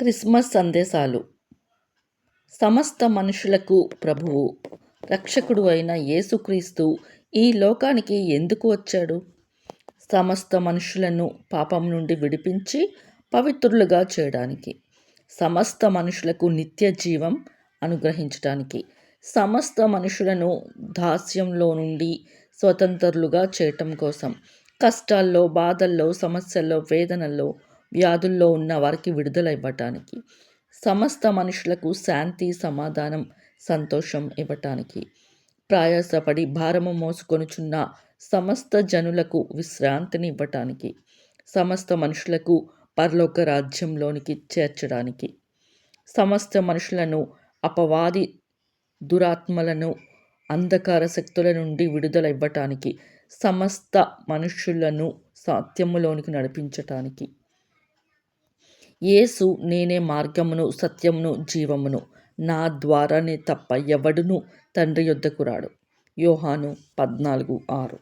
Christmas సందేశాలు. సమస్త మనుషులకు ప్రభువు రక్షకుడు అయిన యేసుక్రీస్తు ఈ లోకానికి ఎందుకు వచ్చాడు? సమస్త మనుషులను పాపం నుండి విడిపించి పవిత్రులుగా చేయడానికి సమస్త మనుషులకు నిత్య జీవం అనుగ్రహించడానికి సమస్త మనుషులను దాస్యంలో నుండి స్వతంత్రులుగా చేయటం కోసం కష్టాల్లో బాధల్లో సమస్యల్లో వేదనల్లో వ్యాధుల్లో ఉన్న వారికి విడుదల ఇవ్వటానికి సమస్త మనుషులకు శాంతి సమాధానం సంతోషం ఇవ్వటానికి ప్రయాసపడి భారము మోసుకొనుచున్న సమస్త జనులకు విశ్రాంతిని ఇవ్వటానికి సమస్త మనుషులకు పరలోక రాజ్యంలోనికి చేర్చడానికి సమస్త మనుషులను అపవాది దురాత్మలను అంధకార శక్తుల నుండి విడుదల ఇవ్వటానికి సమస్త మనుషులను సాత్యములోనికి నడిపించటానికి యేసు నేనే మార్గమును సత్యమును జీవమును. నా ద్వారానే తప్ప ఎవడును తండ్రి యొద్దకు రాడు. యోహాను పద్నాలుగు ఆరు.